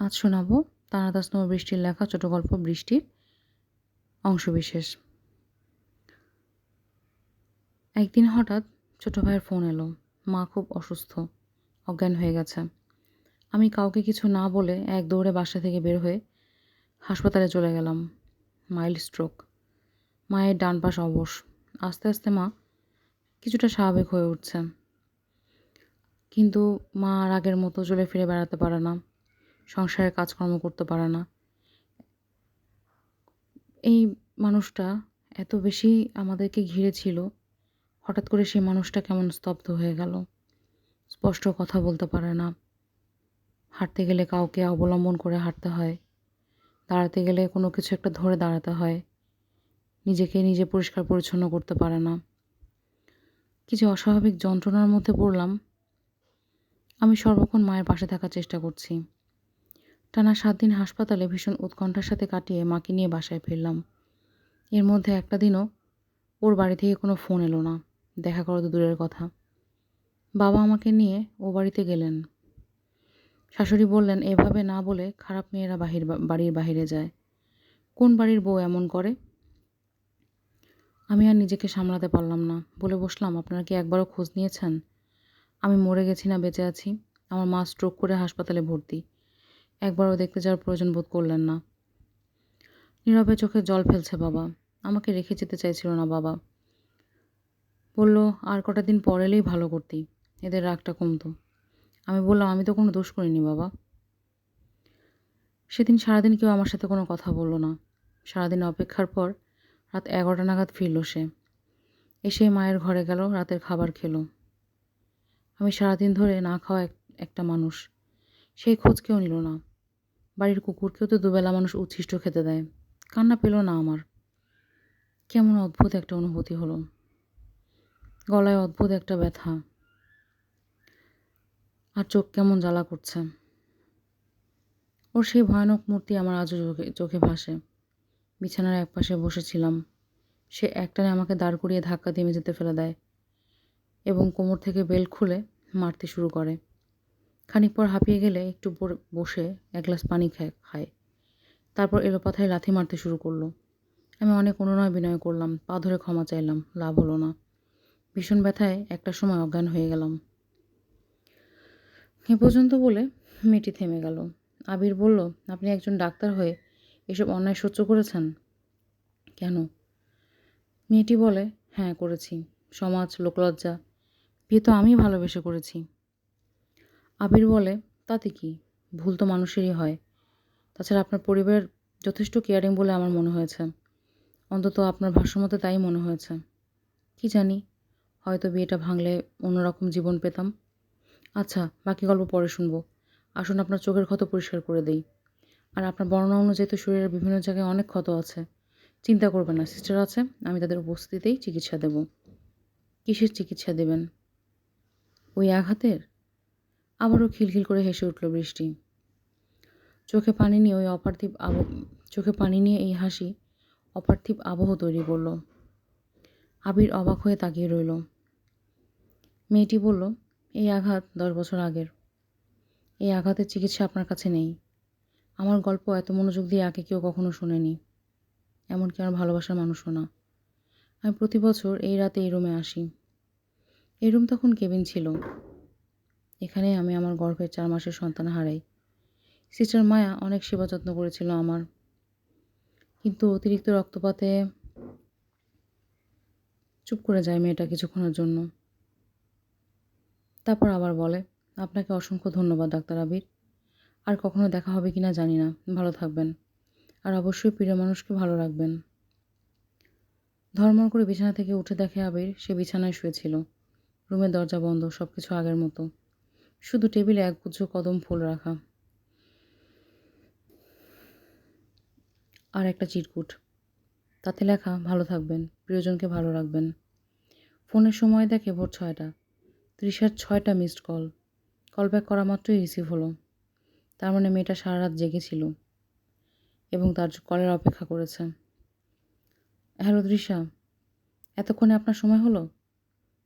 আজ শোনাবো তারাদাস নব বৃষ্টির লেখা, ছোট গল্প, বৃষ্টির অংশবিশেষ। একদিন হঠাৎ ছোট ভাইয়ের ফোন এলো। মা খুব অসুস্থ, অজ্ঞান হয়ে গেছে। আমি কাউকে কিছু না বলে এক দৌড়ে বাসা থেকে বের হয়ে হাসপাতালে চলে গেলাম। মাইল্ড স্ট্রোক, মায়ের ডান পাশ অবশ আস্তে আস্তে মা কিছুটা স্বাভাবিক হয়ে উঠছে। কিন্তু মা আর আগের মতো চলে ফিরে বেড়াতে পারে না। সংসারের কাজকর্ম করতে পারে না। এই মানুষটা এত বেশি আমাদেরকে ঘিরে ছিল, হঠাৎ করে সেই মানুষটা কেমন স্তব্ধ হয়ে গেল। স্পষ্ট কথা বলতে পারে না। হাঁটতে গেলে কাউকে অবলম্বন করে হাঁটতে হয়। দাঁড়াতে গেলে কোনো কিছু একটা ধরে দাঁড়াতে হয়। নিজেকে নিজে পরিষ্কার পরিচ্ছন্ন করতে পারে না। কিছু অস্বাভাবিক যন্ত্রণার মধ্যে পড়লাম। আমি সর্বক্ষণ মায়ের পাশে থাকার চেষ্টা করছি। টানা সাত দিন হাসপাতালে ভীষণ উৎকণ্ঠার সাথে কাটিয়ে মাকে নিয়ে বাসায় ফিরলাম। এর মধ্যে একটা দিনও ওর বাড়ি থেকে কোনো ফোন এলো না। দেখা করো তো দূরের কথা। বাবা আমাকে নিয়ে ও বাড়িতে গেলেন। শাশুড়ি বললেন, এভাবে না বলে খারাপ মেয়েরা বাহির বাড়ির বাহিরে যায়। কোন বাড়ির বউ এমন করে? আমি আর নিজেকে সামলাতে পারলাম না। বলে বসলাম, আপনারা কি একবারও খোঁজ নিয়েছেন? আমি মরে গেছি না, বেঁচে আছি। আমার মা স্ট্রোক করে হাসপাতালে ভর্তি। একবারও দেখতে যাওয়ার প্রয়োজন বোধ করলেন না। নীরবে চোখে জল ফেলছে বাবা। আমাকে রেখে যেতে চাইছিল না বাবা। বলল, আর কটা দিন পর এলেই ভালো করতি। এদের রাগটা কমতো। আমি বললাম, আমি তো কোনো দোষ করিনি বাবা। সেদিন সারাদিন কেউ আমার সাথে কোনো কথা বলল না। সারাদিন অপেক্ষার পর রাত এগারোটা নাগাদ ফিরল সে। এসে মায়ের ঘরে গেল, রাতের খাবার খেলো। আমি সারাদিন ধরে না খাওয়া একটা মানুষ। সেই খোঁজ কেউ নিল না। বাড়ির কুকুরকেও তো দুবেলা মানুষ উচ্ছিষ্ট খেতে দেয়। কান্না পেল না আমার। কেমন অদ্ভুত একটা অনুভূতি হলো। গলায় অদ্ভুত একটা ব্যথা। আর চোখ কেমন জ্বালা করছে। ওর সেই ভয়ানক মূর্তি আমার আজও চোখে চোখে ভাসে। বিছানার এক পাশে বসেছিলাম। সে একটানে আমাকে দাঁড় করিয়ে ধাক্কা দিয়ে মেঝেতে ফেলে দেয় এবং কোমর থেকে বেল খুলে মারতে শুরু করে। খানিক পর হাঁপিয়ে গেলে একটু বসে এক গ্লাস পানি খায় খায়। তারপর এলোপাথায় লাথি মারতে শুরু করল। আমি অনেক অনুনয় বিনয় করলাম, পা ধরে ক্ষমা চাইলাম, লাভ হলো না। ভীষণ ব্যথায় একটা সময় অজ্ঞান হয়ে গেলাম। এ পর্যন্ত বলে মেয়েটি থেমে গেল। আবির বলল, আপনি একজন ডাক্তার হয়ে এসব অন্যায় সহ্য করেছেন? কেন? মেয়েটি বলে হ্যাঁ করেছি। সমাজ, লোকলজ্জা, বিয়ে তো আমি ভালোবেসে করেছি। আবির বলে, তাতে কি? ভুল তো মানুষেরই হয়। তাছাড়া আপনার পরিবার যথেষ্ট কেয়ারিং বলে আমার মনে হয়েছে। অন্তত আপনার ভাষ্যমতে তাই মনে হয়েছে। কি জানি, হয়তো বিয়েটা ভাঙলে অন্যরকম জীবন পেতাম। আচ্ছা বাকি গল্প পরে শুনব। আসুন আপনার চোখের ক্ষত পরিষ্কার করে দেই। আর আপনার বর্ণনা অনুযায়ী তো শরীরের বিভিন্ন জায়গায় অনেক ক্ষত আছে। চিন্তা করবেন না সিস্টার আছে, আমি তাদের উপস্থিতিতেই চিকিৎসা দেব। কিসের চিকিৎসা দেবেন? ওই আঘাতের? আবারও খিলখিল করে হেসে উঠল বৃষ্টি। চোখে পানি নিয়ে ওই অপার্থিব আব, চোখে পানি নিয়ে এই হাসি অপার্থিব আবহ তৈরি করল। আবির অবাক হয়ে তাকিয়ে রইল। মেয়েটি বলল, এই আঘাত দশ বছর আগের। এই আঘাতের চিকিৎসা আপনার কাছে নেই। আমার গল্প এত মনোযোগ দিয়ে আগে কেউ কখনো শোনেনি। এমনকি আমার ভালোবাসার মানুষও না। আমি প্রতি বছর এই রাতে এই রুমে আসি। এই রুম তখন কেবিন ছিল। এখানে আমি আমার গর্ভের চার মাসের সন্তান হারাই। সিস্টার মায়া অনেক সেবা যত্ন করেছিল আমার। কিন্তু অতিরিক্ত রক্তপাতে চুপ করে যায় মেয়েটা কিছুক্ষণের জন্য। তারপর আবার বলে, আপনাকে অসংখ্য ধন্যবাদ, ডাক্তার আবির। আর কখনো দেখা হবে কি না জানি না। ভালো থাকবেন। আর অবশ্যই প্রিয় মানুষকে ভালো রাখবেন। ধর্মর করে বিছানা থেকে উঠে দেখে আবির সে বিছানায় শুয়েছিল রুমের দরজা বন্ধ সব কিছু আগের মতো। শুধু টেবিলে এক গুচ্ছ কদম ফুল রাখা। আর একটা চিরকুট। তাতে লেখা, ভালো থাকবেন, প্রিয়জনকে ভালো রাখবেন। ফোনের সময় দেখে ভোর ছয়টা। ত্রিশার ছয়টা মিসড কল কল ব্যাক করা মাত্রই রিসিভ হলো। তার মানে মেয়েটা সারা রাত জেগেছিল এবং তার কলের অপেক্ষা করেছে। হ্যালো দৃশা এতক্ষণে আপনার সময় হলো?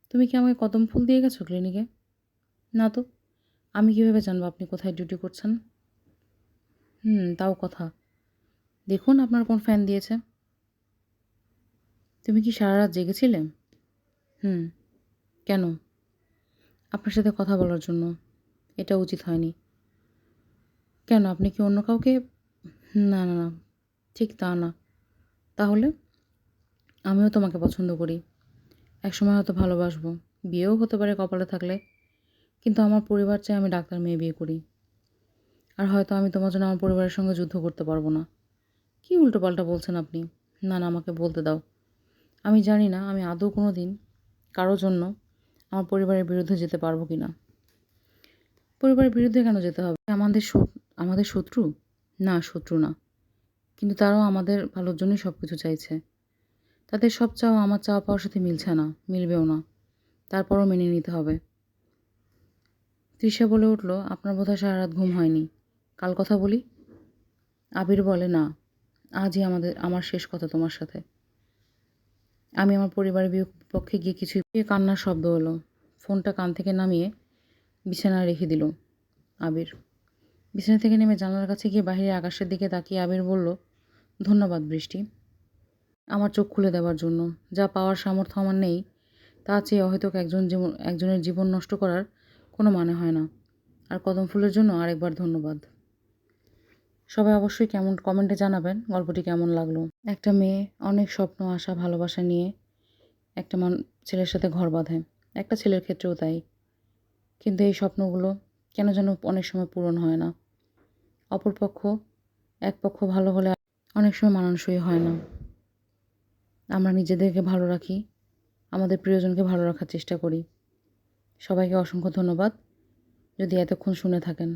তুমি কি আমাকে কদম ফুল দিয়ে গেছো ক্লিনিকে? না তো। আমি কীভাবে জানব আপনি কোথায় ডিউটি করছেন? হুম, তাও কথা। দেখুন আপনার কোন ফ্যান দিয়েছে। তুমি কি সারা রাত জেগেছিলে? হুম। কেন? আপনার সাথে কথা বলার জন্য। এটা উচিত হয়নি। কেন, আপনি কি অন্য কাউকে? না না না। ঠিক তা না। তাহলে? আমিও তোমাকে পছন্দ করি। একসময় হয়তো ভালোবাসবো। বিয়েও হতে পারে কপালে থাকলে। কিন্তু আমার পরিবার চাই আমি ডাক্তার মেয়ে বিয়ে করি। আর হয়তো আমি তোমার জন্য আমার পরিবারের সঙ্গে যুদ্ধ করতে পারব না। কী উল্টোপাল্টা বলছেন আপনি? না না, আমাকে বলতে দাও। আমি জানি না, আমি আদৌ কোনো দিন কারোর জন্য আমার পরিবারের বিরুদ্ধে যেতে পারব কি না পরিবারের বিরুদ্ধে কেন যেতে হবে? আমাদের আমাদের শত্রু? না শত্রু না। কিন্তু তারাও আমাদের ভালোর জন্যই সব কিছু চাইছে। তাদের সব চাওয়া আমার চাওয়া পাওয়ার সাথে মিলছে না, মিলবেও না। তারপরও মেনে নিতে হবে। তৃষা বলে উঠল, আপনার বোধহয় সারা রাত ঘুম হয়নি। কাল কথা বলি? আবির বলে, না, আজই আমাদের, আমার শেষ কথা তোমার সাথে। আমি আমার পরিবারের বিপক্ষে গিয়ে কিছু কান্নার শব্দ হলো। ফোনটা কান থেকে নামিয়ে বিছানায় রেখে দিল আবির। বিছানা থেকে নেমে জানালার কাছে গিয়ে বাইরের আকাশের দিকে তাকিয়ে আবির বলল, ধন্যবাদ বৃষ্টি। আমার চোখ খুলে দেওয়ার জন্য। যা পাওয়ার সামর্থ্য আমার নেই, তা চেয়ে অহেতুক একজন জীবন, একজনের জীবন নষ্ট করার কোনো মানে হয় না। আর কদম ফুলের জন্য আরেকবার ধন্যবাদ। সবাই অবশ্যই কেমন কমেন্টে জানাবেন, গল্পটি কেমন লাগল? একটা মেয়ে অনেক স্বপ্ন, আশা, ভালোবাসা নিয়ে একটা মান, ছেলের সাথে ঘর বাঁধে। একটা ছেলের ক্ষেত্রেও তাই। কিন্তু এই স্বপ্নগুলো কেন যেন অনেক সময় পূরণ হয় না। অপরপক্ষ এক পক্ষ ভালো হলে অনেক সময় মানানসই হয় না। আমরা নিজেদেরকে ভালো রাখি, আমাদের প্রিয়জনকে ভালো রাখার চেষ্টা করি। সবাইকে অসংখ্য ধন্যবাদ। যদি এতক্ষণ শুনে থাকেন।